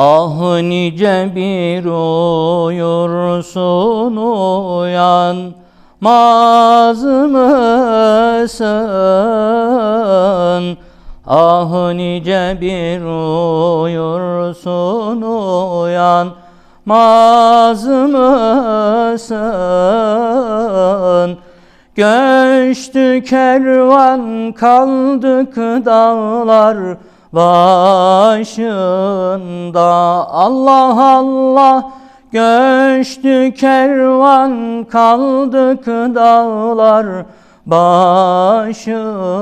Ah nice bir uyursun uyanmaz mısın? Ah nice bir uyursun uyanmaz mısın? Göçtü kervan kaldık dağlar başında Allah Allah göçtü kervan kaldık dağlar başında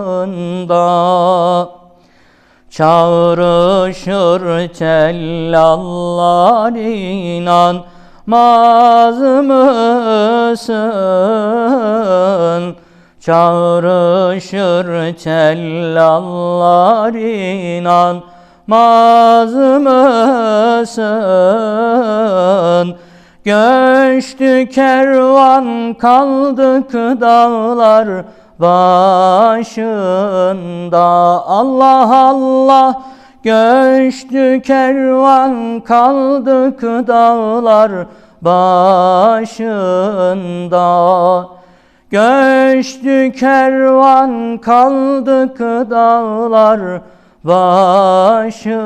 Çağrışır tellallar inanmaz mısın? Çağrışır tellallar inanmaz mısın? Göçtü kervan kaldık dağlar başında. Allah Allah! Göçtü kervan kaldık dağlar başında Göçtü kervan kaldık dağlar başında